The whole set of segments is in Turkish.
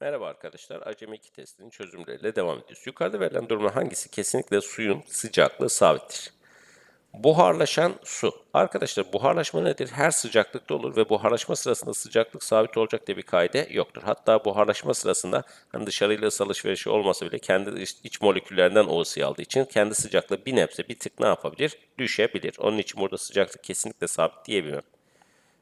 Merhaba arkadaşlar. Acemi 2 testinin çözümleriyle devam ediyoruz. Yukarıda verilen durumda hangisi kesinlikle suyun sıcaklığı sabittir? Buharlaşan su. Arkadaşlar buharlaşma nedir? Her sıcaklıkta olur ve buharlaşma sırasında sıcaklık sabit olacak diye bir kaide yoktur. Hatta buharlaşma sırasında hani dışarıyla ısı alışverişi olmasa bile kendi iç, moleküllerinden o ısıyı aldığı için kendi sıcaklığı bir nebze bir tık ne yapabilir? Düşebilir. Onun için burada sıcaklık kesinlikle sabit diyebilmem.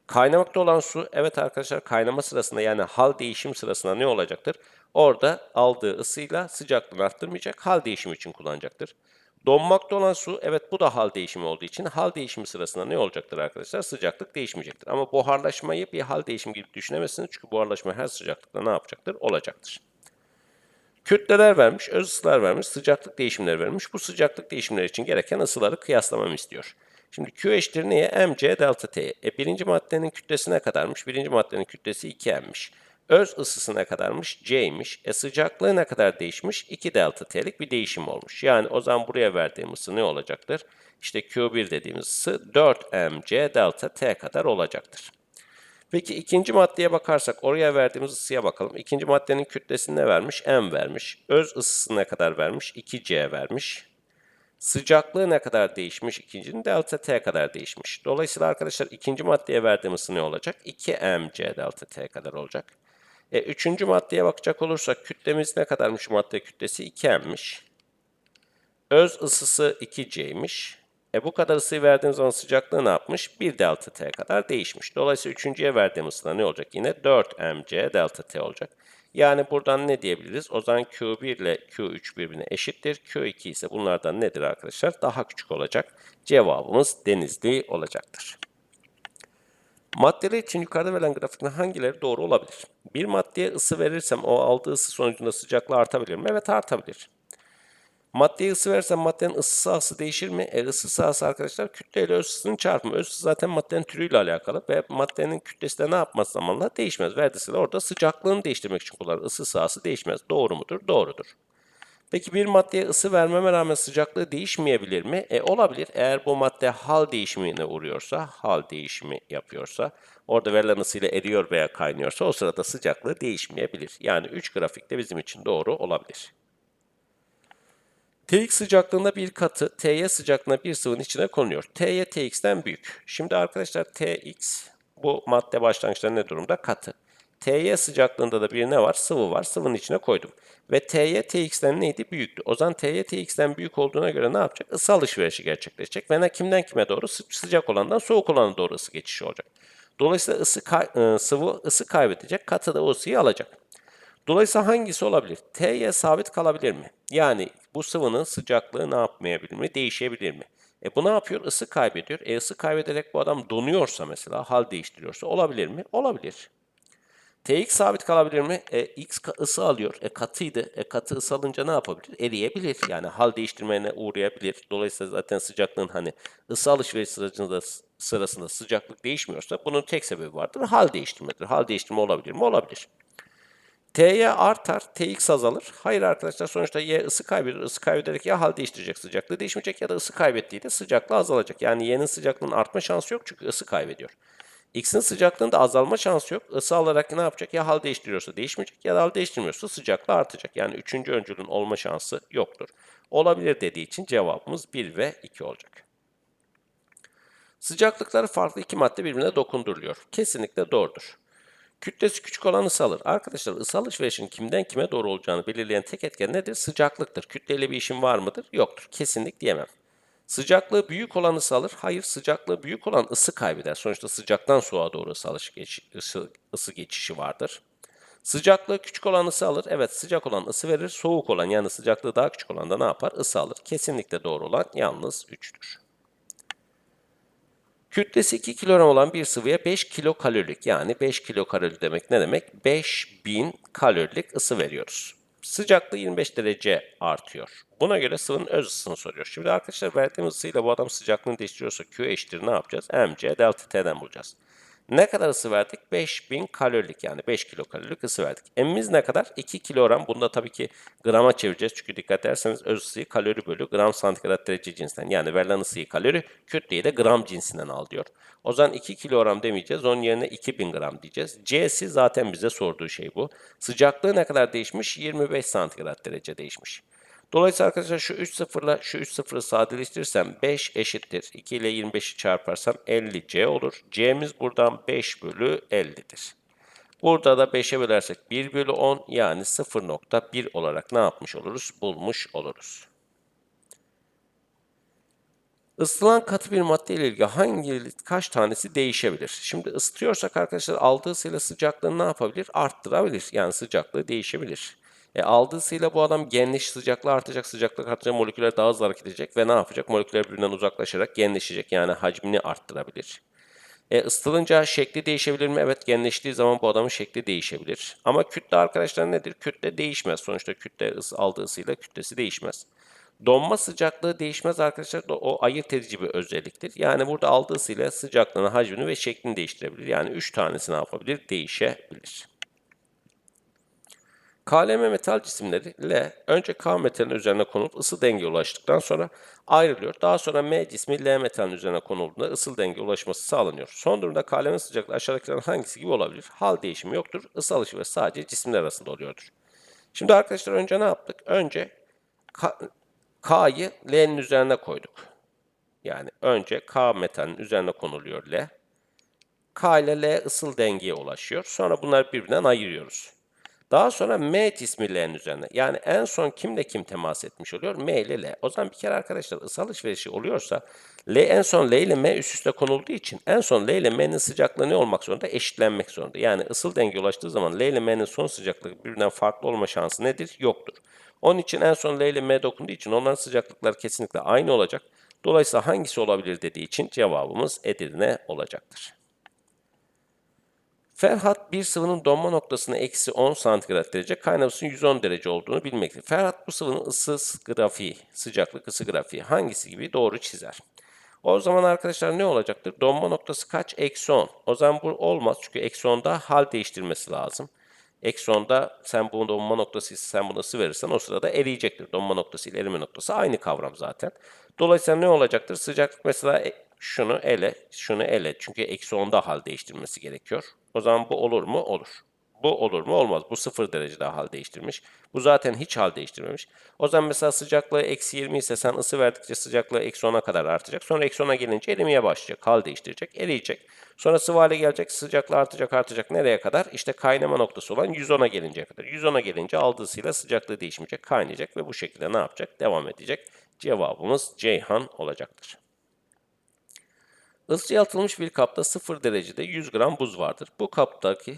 Kaynamakta olan su, evet arkadaşlar kaynama sırasında yani hal değişim sırasında ne olacaktır? Orada aldığı ısıyla sıcaklığını arttırmayacak, hal değişimi için kullanacaktır. Donmakta olan su, evet bu da hal değişimi olduğu için hal değişimi sırasında ne olacaktır arkadaşlar? Sıcaklık değişmeyecektir. Ama buharlaşmayı bir hal değişimi gibi düşünemezsiniz çünkü buharlaşma her sıcaklıkta ne yapacaktır? Olacaktır. Kütleler vermiş, öz ısılar vermiş, sıcaklık değişimleri vermiş. Bu sıcaklık değişimleri için gereken ısıları kıyaslamamı istiyor. Şimdi Q eşittir neye? mc delta t. E birinci maddenin kütlesi ne kadarmış? Birinci maddenin kütlesi 2m'miş. Öz ısısı ne kadarmış? C'ymiş. E sıcaklığı ne kadar değişmiş? 2 delta t'lik bir değişim olmuş. Yani o zaman buraya verdiğim ısı ne olacaktır? İşte Q1 dediğimiz ısı 4 mc delta t kadar olacaktır. Peki ikinci maddeye bakarsak oraya verdiğimiz ısıya bakalım. İkinci maddenin kütlesini ne vermiş? M vermiş. Öz ısısı ne kadar vermiş? 2C vermiş. Sıcaklığı ne kadar değişmiş? İkincinin delta T kadar değişmiş. Dolayısıyla arkadaşlar ikinci maddeye verdiğimiz ısı ne olacak? 2mc delta T kadar olacak. E, üçüncü maddeye bakacak olursak kütlemiz ne kadarmış madde kütlesi? 2m'miş. Öz ısısı 2c'ymiş. E bu kadar ısıyı verdiğimiz zaman sıcaklığı ne yapmış? 1 delta T kadar değişmiş. Dolayısıyla üçüncüye verdiğimiz ısıda ne olacak? Yine 4 mc delta T olacak. Yani buradan ne diyebiliriz? O zaman Q1 ile Q3 birbirine eşittir. Q2 ise bunlardan nedir arkadaşlar? Daha küçük olacak. Cevabımız denizli olacaktır. Maddeler için yukarıda verilen grafikte hangileri doğru olabilir? Bir maddeye ısı verirsem o aldığı ısı sonucunda sıcaklığı artabilir mi? Evet artabilir. Maddeye ısı verirsem maddenin ısı sahası değişir mi? E, ısı sahası arkadaşlar kütle ile öz ısının çarpımı. Öz ısı zaten maddenin türüyle alakalı ve maddenin kütlesi de ne yapmaz zamanla? Değişmez. Verdiyse orada sıcaklığını değiştirmek için kullanır. Isı sahası değişmez. Doğru mudur? Doğrudur. Peki bir maddeye ısı vermeme rağmen sıcaklığı değişmeyebilir mi? E olabilir. Eğer bu madde hal değişimine uğruyorsa, hal değişimi yapıyorsa, orada verilen ısıyla eriyor veya kaynıyorsa o sırada sıcaklığı değişmeyebilir. Yani 3 grafikte bizim için doğru olabilir. Tx sıcaklığında bir katı Ty sıcaklığında bir sıvının içine konuyor. Ty Tx'ten büyük. Şimdi arkadaşlar Tx bu madde başlangıçta ne durumda? Katı. Ty sıcaklığında da bir ne var? Sıvı var. Sıvının içine koydum. Ve Ty Tx'ten neydi? Büyüktü. O zaman Ty Tx'ten büyük olduğuna göre ne yapacak? Isı alışverişi gerçekleşecek. Ve ne kimden kime doğru? Sıcak olandan soğuk olana doğru ısı geçişi olacak. Dolayısıyla ısı ıı, sıvı ısı kaybedecek. Katı da o ısıyı alacak. Dolayısıyla hangisi olabilir? T'ye sabit kalabilir mi? Yani bu sıvının sıcaklığı ne yapmayabilir mi? Değişebilir mi? E bu ne yapıyor? Isı kaybediyor. E ısı kaybederek bu adam donuyorsa mesela, hal değiştiriyorsa olabilir mi? Olabilir. Tx sabit kalabilir mi? E, x ısı alıyor. E katıydı. E katı ısı alınca ne yapabilir? Eriyebilir. Yani hal değiştirmeye uğrayabilir. Dolayısıyla zaten sıcaklığın hani ısı alışveriş sırasında, sırasında sıcaklık değişmiyorsa bunun tek sebebi vardır. Hal değiştirmedir. Hal değiştirme olabilir mi? Olabilir. T'ye artar, Tx azalır. Hayır arkadaşlar sonuçta Y ısı kaybeder. Isı kaybederek ya hal değiştirecek, sıcaklığı değişmeyecek ya da ısı kaybettiğinde sıcaklığı azalacak. Yani Y'nin sıcaklığının artma şansı yok çünkü ısı kaybediyor. X'in sıcaklığında azalma şansı yok. Isı alarak ne yapacak? Ya hal değiştiriyorsa değişmeyecek ya da hal değiştirmiyorsa sıcaklığı artacak. Yani üçüncü öncülün olma şansı yoktur. Olabilir dediği için cevabımız 1 ve 2 olacak. Sıcaklıkları farklı iki madde birbirine dokunduruluyor. Kesinlikle doğrudur. Kütlesi küçük olan ısı. Arkadaşlar ısı alışverişinin kimden kime doğru olacağını belirleyen tek etken nedir? Sıcaklıktır. Kütleyle bir işim var mıdır? Yoktur. Kesinlik diyemem. Sıcaklığı büyük olan ısı. Hayır sıcaklığı büyük olan ısı kaybeder. Sonuçta sıcaktan soğuğa doğru ısı, alış ısı, ısı geçişi vardır. Sıcaklığı küçük olan ısı alır. Evet sıcak olan ısı verir. Soğuk olan yani sıcaklığı daha küçük olan da ne yapar? Isı alır. Kesinlikle doğru olan yalnız 3'tür. Kütlesi 2 kilogram olan bir sıvıya 5 kilokalorilik yani 5 kilokalori demek ne demek? 5000 kalorilik ısı veriyoruz. Sıcaklığı 25 derece artıyor. Buna göre sıvının öz ısısını soruyor. Şimdi arkadaşlar verdiğimiz ısıyla bu adam sıcaklığını değiştiriyorsa Q eşittir ne yapacağız? mc delta t'den bulacağız. Ne kadar ısı verdik? 5000 kalorilik yani 5 kilokalorilik ısı verdik. M'imiz ne kadar? 2 kilogram. Bunu da tabii ki grama çevireceğiz. Çünkü dikkat ederseniz öz ısıyı kalori bölü gram santigrat derece cinsinden. Yani verilen ısıyı kalori, kütleyi de gram cinsinden al diyor. O zaman 2 kilogram demeyeceğiz. Onun yerine 2000 gram diyeceğiz. C'si zaten bize sorduğu şey bu. Sıcaklığı ne kadar değişmiş? 25 santigrat derece değişmiş. Dolayısıyla arkadaşlar şu 3 sıfırla şu 3 sıfırı sadeleştirirsem 5 eşittir. 2 ile 25'i çarparsam 50C olur. C'miz buradan 5 bölü 50'dir. Burada da 5'e bölersek 1 bölü 10 yani 0.1 olarak ne yapmış oluruz? Bulmuş oluruz. Isıtılan katı bir madde ile ilgili hangi kaç tanesi değişebilir? Şimdi ısıtıyorsak arkadaşlar aldığı ısıyla sıcaklığını ne yapabilir? Arttırabilir. Yani sıcaklığı değişebilir. E, aldığı ısıyla bu adam genleş sıcaklığı artacak, sıcaklık artacak, moleküller daha hızlı hareket edecek ve ne yapacak? Moleküller birbirinden uzaklaşarak genleşecek yani hacmini arttırabilir. E, ısıtılınca şekli değişebilir mi? Evet genleştiği zaman bu adamın şekli değişebilir. Ama kütle arkadaşlar nedir? Kütle değişmez. Sonuçta kütle ısı, aldığı ısıyla kütlesi değişmez. Donma sıcaklığı değişmez arkadaşlar. O ayırt edici bir özelliktir. Yani burada aldığı ısıyla sıcaklığını, hacmini ve şeklini değiştirebilir. Yani 3 tanesi ne yapabilir? Değişebilir. KLM metal cisimleri L önce K metalin üzerine konulup ısı denge ulaştıktan sonra ayrılıyor. Daha sonra M cismi L metalin üzerine konulduğunda ısı denge ulaşması sağlanıyor. Son durumda KLM sıcaklığı aşağıdakilerin hangisi gibi olabilir? Hal değişimi yoktur. Isı alışverişi sadece cisimler arasında oluyordur. Şimdi arkadaşlar önce ne yaptık? Önce K'yı L'nin üzerine koyduk. Yani önce K metalin üzerine konuluyor L. K ile L ısıl dengeye ulaşıyor. Sonra bunları birbirinden ayırıyoruz. Daha sonra M cismi L'nin üzerine. Yani en son kimle kim temas etmiş oluyor? M ile L. O zaman bir kere arkadaşlar ısı alışverişi oluyorsa L en son L ile M üst üste konulduğu için en son L ile M'nin sıcaklığı ne olmak zorunda? Eşitlenmek zorunda. Yani ısıl denge ulaştığı zaman L ile M'nin son sıcaklığı birbirinden farklı olma şansı nedir? Yoktur. Onun için en son L ile M dokunduğu için onların sıcaklıkları kesinlikle aynı olacak. Dolayısıyla hangisi olabilir dediği için cevabımız Edirne olacaktır. Ferhat bir sıvının donma noktasına eksi 10 santigrat derece, kaynamasının 110 derece olduğunu bilmektedir. Ferhat bu sıvının ısı grafiği, sıcaklık ısı grafiği hangisi gibi doğru çizer. O zaman arkadaşlar ne olacaktır? Donma noktası kaç? Eksi 10. O zaman bu olmaz çünkü eksi 10'da hal değiştirmesi lazım. Eksi 10'da sen bu donma noktası sen bunu ısı verirsen o sırada eriyecektir. Donma noktası ile erime noktası aynı kavram zaten. Dolayısıyla ne olacaktır? Sıcaklık mesela şunu ele, şunu ele. Çünkü eksi 10'da hal değiştirmesi gerekiyor. O zaman bu olur mu? Olur. Bu olur mu? Olmaz. Bu sıfır derecede hal değiştirmiş. Bu zaten hiç hal değiştirmemiş. O zaman mesela sıcaklığı eksi 20 ise sen ısı verdikçe sıcaklığı eksi 10'a kadar artacak. Sonra eksi 10'a gelince erimeye başlayacak. Hal değiştirecek. Eriyecek. Sonra sıvı hale gelecek. Sıcaklığı artacak artacak. Nereye kadar? İşte kaynama noktası olan 110'a gelinceye kadar. 110'a gelince aldığısıyla sıcaklığı değişmeyecek. Kaynayacak ve bu şekilde ne yapacak? Devam edecek. Cevabımız Ceyhan olacaktır. Isıya atılmış bir kapta 0 derecede 100 gram buz vardır. Bu kaptaki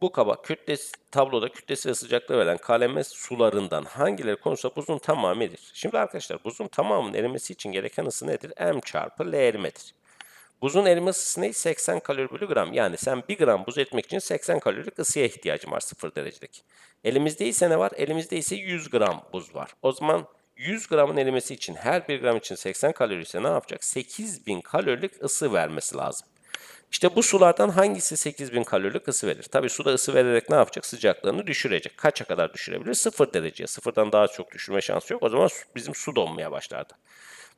bu kaba kütlesi, tabloda kütlesi ve sıcaklığı veren kaleme sularından hangileri konusunda buzun tamamı eridir? Şimdi arkadaşlar buzun tamamının erimesi için gereken ısı nedir? M çarpı L erimedir. Buzun erime ısısı ne? 80 kalori bölü gram. Yani sen 1 gram buz etmek için 80 kalorilik ısıya ihtiyacın var 0 derecedeki. Elimizde ise ne var? Elimizde ise 100 gram buz var. O zaman 100 gramın erimesi için her 1 gram için 80 kalori ise ne yapacak? 8000 kalorilik ısı vermesi lazım. İşte bu sulardan hangisi 8000 kalorilik ısı verir? Tabi suda ısı vererek ne yapacak? Sıcaklığını düşürecek. Kaça kadar düşürebilir? 0 dereceye. Sıfırdan daha çok düşürme şansı yok. O zaman bizim su donmaya başlardı.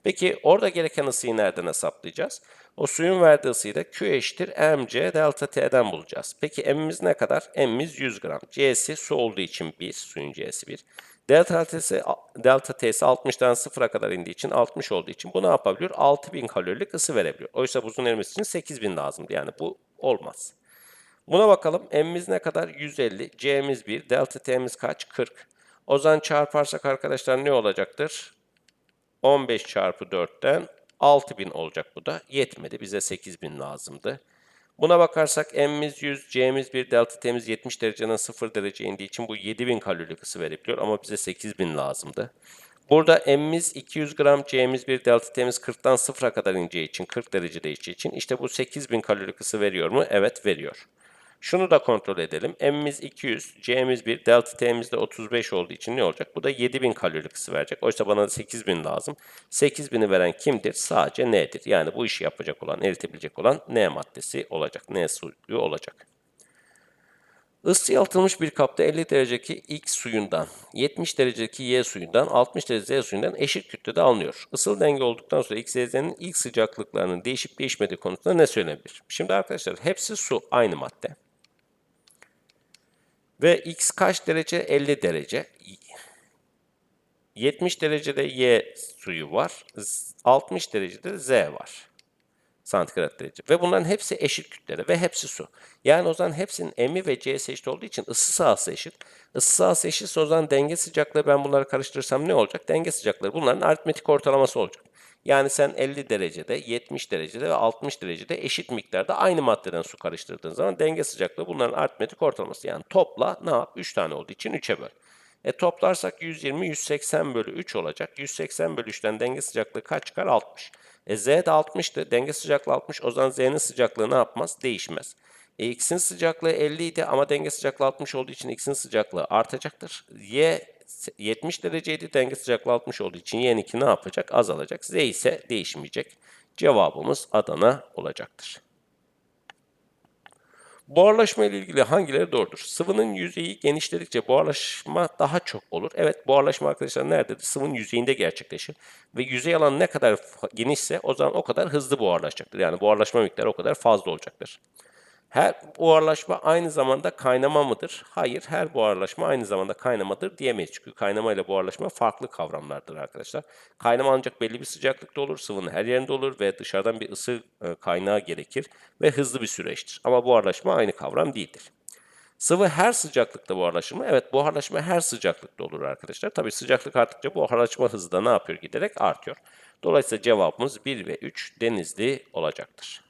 Peki orada gereken ısıyı nereden hesaplayacağız? O suyun verdiği ısıyı da Q eşittir mc delta t'den bulacağız. Peki m'imiz ne kadar? m'imiz 100 gram. C'si su olduğu için 1, suyun C'si 1. Delta t'si delta t'si 60'dan 0'a kadar indiği için 60 olduğu için bu ne yapabiliyor? 6000 kalorilik ısı verebiliyor. Oysa buzun erimesi için 8000 lazımdı. Yani bu olmaz. Buna bakalım. M'imiz ne kadar? 150. C'miz 1. Delta t'miz kaç? 40. O zaman çarparsak arkadaşlar ne olacaktır? 15 çarpı 4'ten 6000 olacak bu da. Yetmedi. Bize 8000 lazımdı. Buna bakarsak M'imiz 100, C'miz 1, delta T'miz 70 dereceden 0 derece indiği için bu 7000 kalorilik ısı verebiliyor ama bize 8000 lazımdı. Burada M'imiz 200 gram, C'miz 1, delta T'miz 40'tan 0'a kadar ineceği için, 40 derece değişeceği için işte bu 8000 kalorilik ısı veriyor mu? Evet veriyor. Şunu da kontrol edelim. M'imiz 200, C'miz 1, delta T'miz de 35 olduğu için ne olacak? Bu da 7000 kalori ısı verecek. Oysa bana 8000 lazım. 8000'i veren kimdir? Sadece N'dir. Yani bu işi yapacak olan, eritebilecek olan N maddesi olacak. N suyu olacak. Isı yalıtılmış bir kapta 50 derecedeki X suyundan, 70 derecedeki Y suyundan, 60 derece Z suyundan eşit kütlede alınıyor. Isıl denge olduktan sonra X, Z'nin ilk sıcaklıklarının değişip değişmediği konusunda ne söylenebilir? Şimdi arkadaşlar hepsi su, aynı madde. Ve X kaç derece? 50 derece. 70 derecede Y suyu var. 60 derecede Z var santigrat derece. Ve bunların hepsi eşit kütlede ve hepsi su. Yani o zaman hepsinin M'i ve C'si eşit olduğu için ısı sahası eşit. Isı sahası eşitse o zaman denge sıcaklığı ben bunları karıştırırsam ne olacak? Denge sıcaklığı bunların aritmetik ortalaması olacak. Yani sen 50 derecede, 70 derecede ve 60 derecede eşit miktarda aynı maddeden su karıştırdığın zaman denge sıcaklığı bunların aritmetik ortalaması. Yani topla ne yap? 3 tane olduğu için 3'e böl. E toplarsak 120, 180 bölü 3 olacak. 180 bölü 3'ten denge sıcaklığı kaç çıkar? 60. E Z de 60'tı. Denge sıcaklığı 60. O zaman Z'nin sıcaklığı ne yapmaz? Değişmez. E X'in sıcaklığı 50 idi ama denge sıcaklığı 60 olduğu için X'in sıcaklığı artacaktır. Y 70 dereceydi. Denge sıcaklığı 60 olduğu için Y'ninki ne yapacak? Azalacak. Z ise değişmeyecek. Cevabımız Adana olacaktır. Buharlaşma ile ilgili hangileri doğrudur? Sıvının yüzeyi genişledikçe buharlaşma daha çok olur. Evet buharlaşma arkadaşlar nerededir? Sıvının yüzeyinde gerçekleşir. Ve yüzey alanı ne kadar genişse o zaman o kadar hızlı buharlaşacaktır. Yani buharlaşma miktarı o kadar fazla olacaktır. Her buharlaşma aynı zamanda kaynama mıdır? Hayır, her buharlaşma aynı zamanda kaynamadır diyemeyiz. Çünkü kaynama ile buharlaşma farklı kavramlardır arkadaşlar. Kaynama ancak belli bir sıcaklıkta olur, sıvının her yerinde olur ve dışarıdan bir ısı e, kaynağı gerekir ve hızlı bir süreçtir. Ama buharlaşma aynı kavram değildir. Sıvı her sıcaklıkta buharlaşır mı? Evet, buharlaşma her sıcaklıkta olur arkadaşlar. Tabii sıcaklık arttıkça buharlaşma hızı da ne yapıyor? Giderek artıyor. Dolayısıyla cevabımız 1 ve 3 denizli olacaktır.